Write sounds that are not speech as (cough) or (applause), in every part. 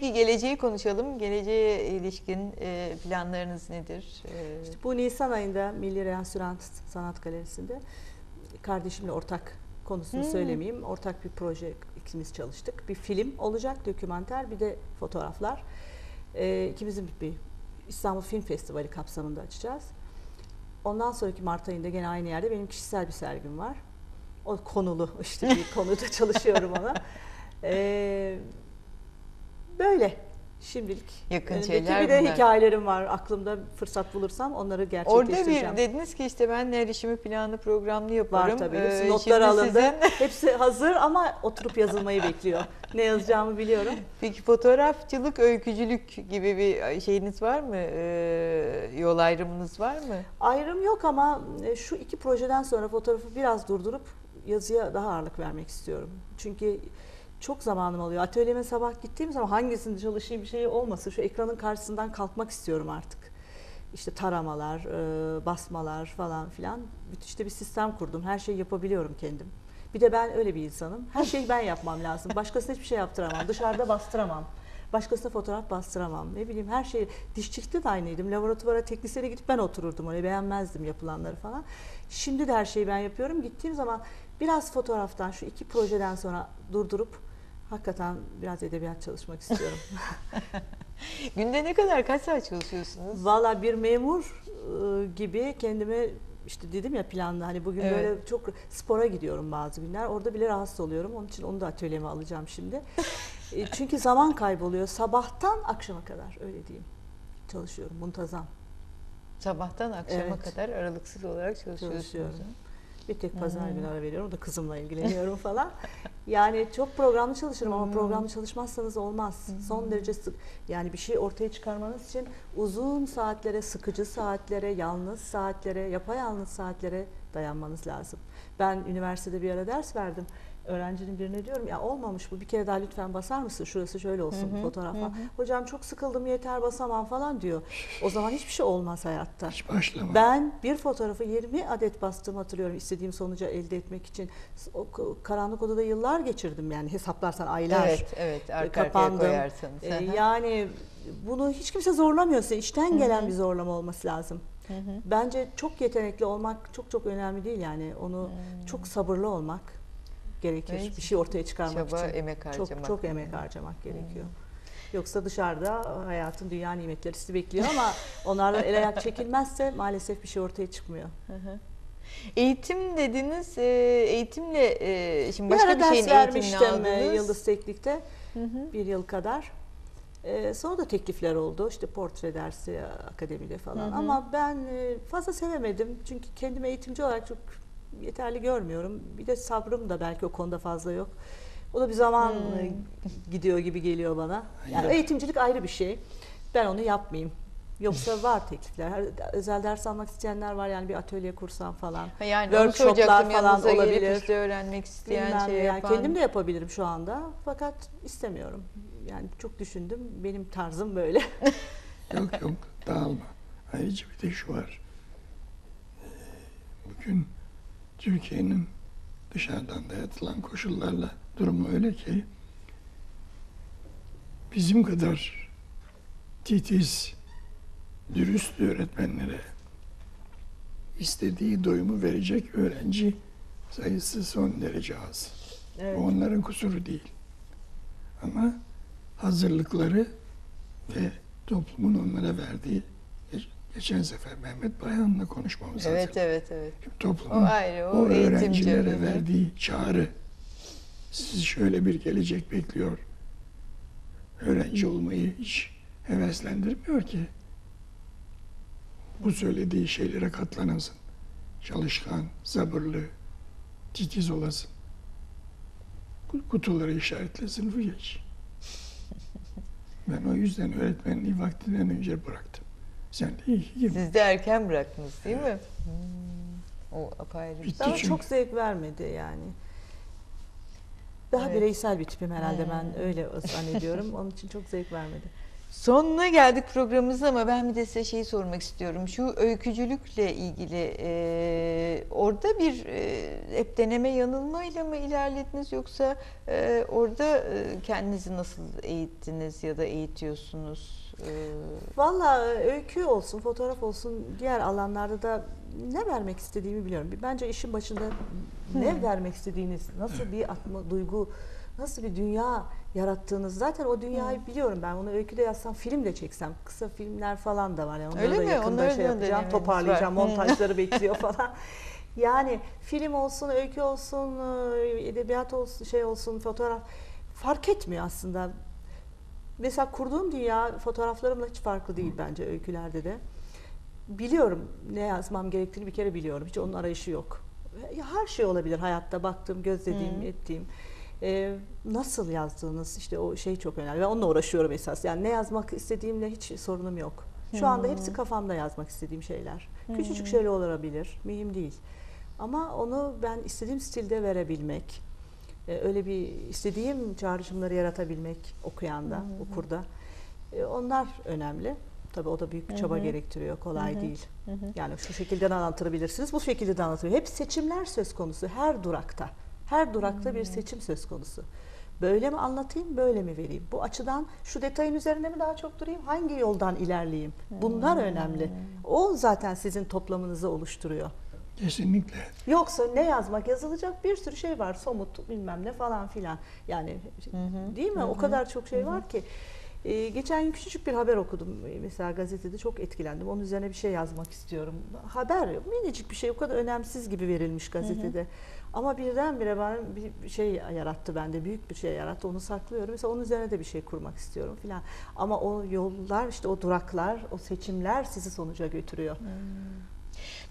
Peki geleceği konuşalım. Geleceğe ilişkin e, planlarınız nedir? E, İşte bu Nisan ayında Milli Reansürans Sanat Galerisi'nde kardeşimle ortak konusunu Hmm. söylemeyeyim. Ortak bir proje ikimiz çalıştık. Bir film olacak, dokümanter, bir de fotoğraflar. Ee, ikimizin bir İstanbul Film Festivali kapsamında açacağız. Ondan sonraki Mart ayında gene aynı yerde benim kişisel bir sergim var. O konulu işte bir (laughs) konuda çalışıyorum ona. Ee, böyle şimdilik. Yakın Önümdeki şeyler bir de bunlar. hikayelerim var. Aklımda fırsat bulursam onları Orada gerçekleştireceğim. bir dediniz ki işte ben her işimi planlı programlı yaparım. Var tabii. Ee, Hepsi notlar alındı. sizin- (laughs) Hepsi hazır ama oturup yazılmayı bekliyor. Ne yazacağımı biliyorum. Peki fotoğrafçılık, öykücülük gibi bir şeyiniz var mı? Ee, yol ayrımınız var mı? Ayrım yok ama e, şu iki projeden sonra fotoğrafı biraz durdurup yazıya daha ağırlık vermek istiyorum. Çünkü çok zamanım alıyor. Atölyeme sabah gittiğim zaman hangisinde çalışayım bir şey olmasın. Şu ekranın karşısından kalkmak istiyorum artık. İşte taramalar, e, basmalar falan filan. İşte bir sistem kurdum. Her şeyi yapabiliyorum kendim. Bir de ben öyle bir insanım. Her şeyi ben yapmam lazım. Başkasına hiçbir şey yaptıramam. Dışarıda bastıramam. Başkasına fotoğraf bastıramam. Ne bileyim her şey. Dişçilikte de aynıydım. Laboratuvara teknisyene gidip ben otururdum. Öyle beğenmezdim yapılanları falan. Şimdi de her şeyi ben yapıyorum. Gittiğim zaman biraz fotoğraftan şu iki projeden sonra durdurup hakikaten biraz edebiyat çalışmak istiyorum. (laughs) Günde ne kadar, kaç saat çalışıyorsunuz? Valla bir memur e, gibi kendime işte dedim ya planlı hani bugün Evet. böyle çok spora gidiyorum bazı günler. Orada bile rahatsız oluyorum. Onun için onu da atölyeme alacağım şimdi. (laughs) E, Çünkü zaman kayboluyor. Sabahtan akşama kadar öyle diyeyim. Çalışıyorum muntazam. Sabahtan akşama Evet. kadar aralıksız olarak çalışıyorsunuz. Çalışıyorum. Bir tek pazar Hmm. günü ara veriyorum. O da kızımla (laughs) ilgileniyorum falan. Yani çok programlı çalışırım ama Hmm. programlı çalışmazsanız olmaz. Son derece sık. Yani bir şey ortaya çıkarmanız için uzun saatlere, sıkıcı saatlere, yalnız saatlere, yapayalnız saatlere dayanmanız lazım. Ben üniversitede bir ara ders verdim. Öğrencinin birine diyorum ya olmamış bu bir kere daha lütfen basar mısın şurası şöyle olsun Hı hı, fotoğrafa. hı hı. Hocam çok sıkıldım yeter basamam falan diyor. O zaman hiçbir şey olmaz hayatta. Hiç başlama. Ben bir fotoğrafı 20 adet bastığımı hatırlıyorum istediğim sonucu elde etmek için. O karanlık odada yıllar geçirdim yani hesaplarsan aylar. Evet, evet. Arka arkaya kapandım. koyarsanız. Ee, Hı hı. yani bunu hiç kimse zorlamıyor. İçten Hı gelen hı. bir zorlama olması lazım. Hı hı. Bence çok yetenekli olmak çok çok önemli değil yani. Onu Hmm. çok sabırlı olmak gerekir. Evet. Bir şey ortaya çıkarmak Çaba, için. emek harcamak. Çok çok emek harcamak gerekiyor. Yoksa dışarıda hayatın dünya nimetleri sizi bekliyor ama (laughs) onlardan el ayak çekilmezse maalesef bir şey ortaya çıkmıyor. Hı hı. Eğitim dediniz. e, Eğitimle e, şimdi Bir başka ara bir şeyin eğitimini e, aldınız. Yıldız Teknik'te Hı hı. bir yıl kadar. E, sonra da teklifler oldu. İşte portre dersi akademide falan. Hı hı. Ama ben e, fazla sevemedim. Çünkü kendimi eğitimci olarak çok yeterli görmüyorum. Bir de sabrım da belki o konuda fazla yok. O da bir zaman Hmm. gidiyor gibi geliyor bana. Yani Hayır. eğitimcilik ayrı bir şey. Ben onu yapmayayım. Yoksa (laughs) var teklifler. Her- Özel ders almak isteyenler var yani bir atölye kursam falan. Yani Workshoplar falan olabilir. işte öğrenmek isteyen Bilmem şey yani yapan. kendim de yapabilirim şu anda fakat istemiyorum. Yani çok düşündüm. Benim tarzım böyle. (laughs) Yok yok dağılma. Ayrıca bir de şu var. Ee, Bugün Türkiye'nin dışarıdan dayatılan koşullarla durumu öyle ki bizim kadar titiz, dürüst öğretmenlere istediği doyumu verecek öğrenci sayısı son derece az. Evet. Bu onların kusuru değil. Ama hazırlıkları ve toplumun onlara verdiği geçen sefer Mehmet Bayan'la konuşmamız Evet hatırlı. evet evet. Şimdi O Toplumun ayrı o, o öğrencilere verdiği çağrı sizi şöyle bir gelecek bekliyor. Öğrenci olmayı hiç heveslendirmiyor ki. Bu söylediği şeylere katlanasın. Çalışkan, sabırlı, titiz olasın. Ku- Kutuları işaretle sınıfı geç. Ben o yüzden öğretmenliği vaktinden önce bıraktım. Sen de iyi. Siz de erken bıraktınız değil mi? Hmm. O apayrı bir Bitti Ama çünkü. çok zevk vermedi yani. Daha Evet. bireysel bir tipim herhalde ben öyle zannediyorum. Onun için çok zevk vermedi. Sonuna geldik programımızın ama ben bir de size şeyi sormak istiyorum. Şu öykücülükle ilgili e, orada bir e, hep deneme yanılmayla mı ilerlediniz yoksa e, orada e, kendinizi nasıl eğittiniz ya da eğitiyorsunuz? E, Valla öykü olsun, fotoğraf olsun diğer alanlarda da ne vermek istediğimi biliyorum. Bence işin başında ne vermek istediğiniz, nasıl bir atma, duygu, nasıl bir dünya yarattığınız zaten o dünyayı biliyorum ben. Onu öyküde yazsam, film de çeksem, kısa filmler falan da var. Yani onları Öyle da mi? yakında Onları şey yapacağım, toparlayacağım, var. Montajları (laughs) bekliyor falan. Yani film olsun, öykü olsun, edebiyat olsun, şey olsun, fotoğraf fark etmiyor aslında. Mesela kurduğum dünya fotoğraflarımla hiç farklı değil bence öykülerde de. Biliyorum ne yazmam gerektiğini bir kere biliyorum. Hiç onun arayışı yok. Her şey olabilir hayatta baktığım, gözlediğim, Hı. ettiğim. Ee, nasıl yazdığınız işte o şey çok önemli. Ben onunla uğraşıyorum esas. Yani ne yazmak istediğimle hiç sorunum yok. Şu anda hepsi kafamda yazmak istediğim şeyler. Küçücük şeyler olabilir, mühim değil. Ama onu ben istediğim stilde verebilmek, e, öyle bir istediğim çağrışımları yaratabilmek okuyanda, okurda. E, Onlar önemli. Tabii o da büyük bir çaba gerektiriyor. Kolay değil. Yani şu şekilde de anlatabilirsiniz, bu şekilde de anlatabilir. Hep seçimler söz konusu her durakta. Her durakta bir seçim söz konusu. Böyle mi anlatayım, böyle mi vereyim? Bu açıdan şu detayın üzerine mi daha çok durayım, hangi yoldan ilerleyeyim? Bunlar önemli. O zaten sizin toplamınızı oluşturuyor. Kesinlikle. Yoksa ne yazmak yazılacak? Bir sürü şey var. Somut bilmem ne falan filan. Yani değil mi? O kadar çok şey var ki. Ee, geçen gün küçücük bir haber okudum. Mesela gazetede çok etkilendim. Onun üzerine bir şey yazmak istiyorum. Haber minicik bir şey. O kadar önemsiz gibi verilmiş gazetede ama birdenbire bana bir şey yarattı bende büyük bir şey yarattı onu saklıyorum. Mesela onun üzerine de bir şey kurmak istiyorum filan. Ama o yollar işte o duraklar o seçimler sizi sonuca götürüyor.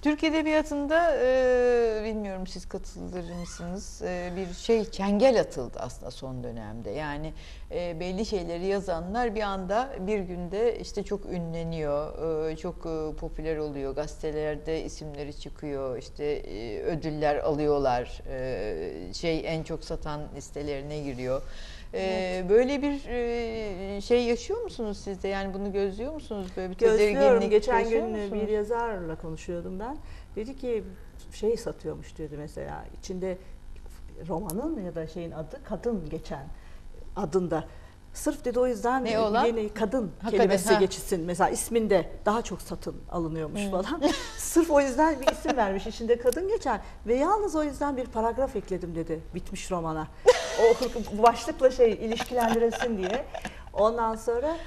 Türk Edebiyatı'nda e, bilmiyorum siz katılır mısınız e, bir şey çengel atıldı aslında son dönemde. Yani e, belli şeyleri yazanlar bir anda bir günde işte çok ünleniyor, e, çok e, popüler oluyor, gazetelerde isimleri çıkıyor, işte e, ödüller alıyorlar, e, şey en çok satan listelerine giriyor. E, Böyle bir e, şey yaşıyor musunuz siz de? Yani bunu gözlüyor musunuz? Böyle bir Gözlüyorum. Geçen gün musunuz? bir yazarla konuşuyordum ben. Dedi ki şey satıyormuş dedi mesela. içinde romanın ya da şeyin adı kadın geçen adında. Sırf dedi o yüzden Ne olan? yeni kadın Ha, kelimesi ha. geçsin. Mesela isminde daha çok satın alınıyormuş falan. (laughs) Sırf o yüzden bir isim vermiş içinde kadın geçen ve yalnız o yüzden bir paragraf ekledim dedi bitmiş romana. O (laughs) başlıkla şey ilişkilendiresin diye. Ondan sonra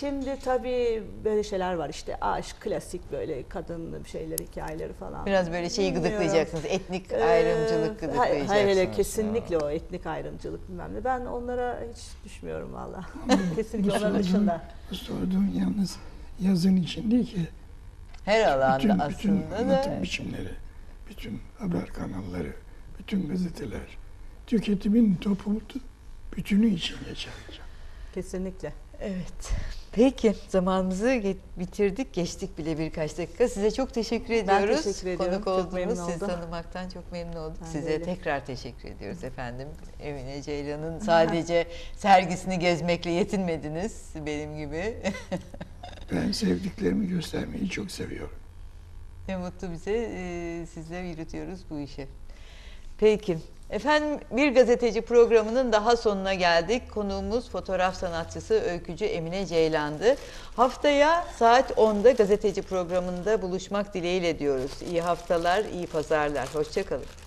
Şimdi tabii böyle şeyler var işte aşk, klasik böyle kadın şeyler, hikayeleri falan. Biraz böyle şeyi Bilmiyorum. gıdıklayacaksınız. Etnik Ee, ayrımcılık hayır, gıdıklayacaksınız. Hayır öyle kesinlikle o etnik ayrımcılık bilmem ne. Ben onlara hiç düşmüyorum valla. (laughs) kesinlikle onların sorduğun- dışında. Bu sorduğun yalnız yazın için değil ki. Her alanda Bütün, bütün aslında anlatım da. biçimleri, bütün haber kanalları, bütün gazeteler, tüketimin topu bütünü için geçerli. Kesinlikle. Evet. Peki zamanımızı bitirdik. Geçtik bile birkaç dakika. Size çok teşekkür ediyoruz. teşekkür ediyorum. Konuk Çok oldunuz. Sizi oldum. tanımaktan çok memnun olduk. Ben Size öyle. tekrar teşekkür ediyoruz efendim. Emine Ceylan'ın sadece sergisini gezmekle yetinmediniz benim gibi. (laughs) Ben sevdiklerimi göstermeyi çok seviyorum. Ne mutlu bize. Ee, Sizle yürütüyoruz bu işi. Peki. Efendim bir gazeteci programının daha sonuna geldik. Konuğumuz fotoğraf sanatçısı, öykücü Emine Ceylan'dı. Haftaya saat 10'da gazeteci programında buluşmak dileğiyle diyoruz. İyi haftalar, iyi pazarlar. Hoşçakalın.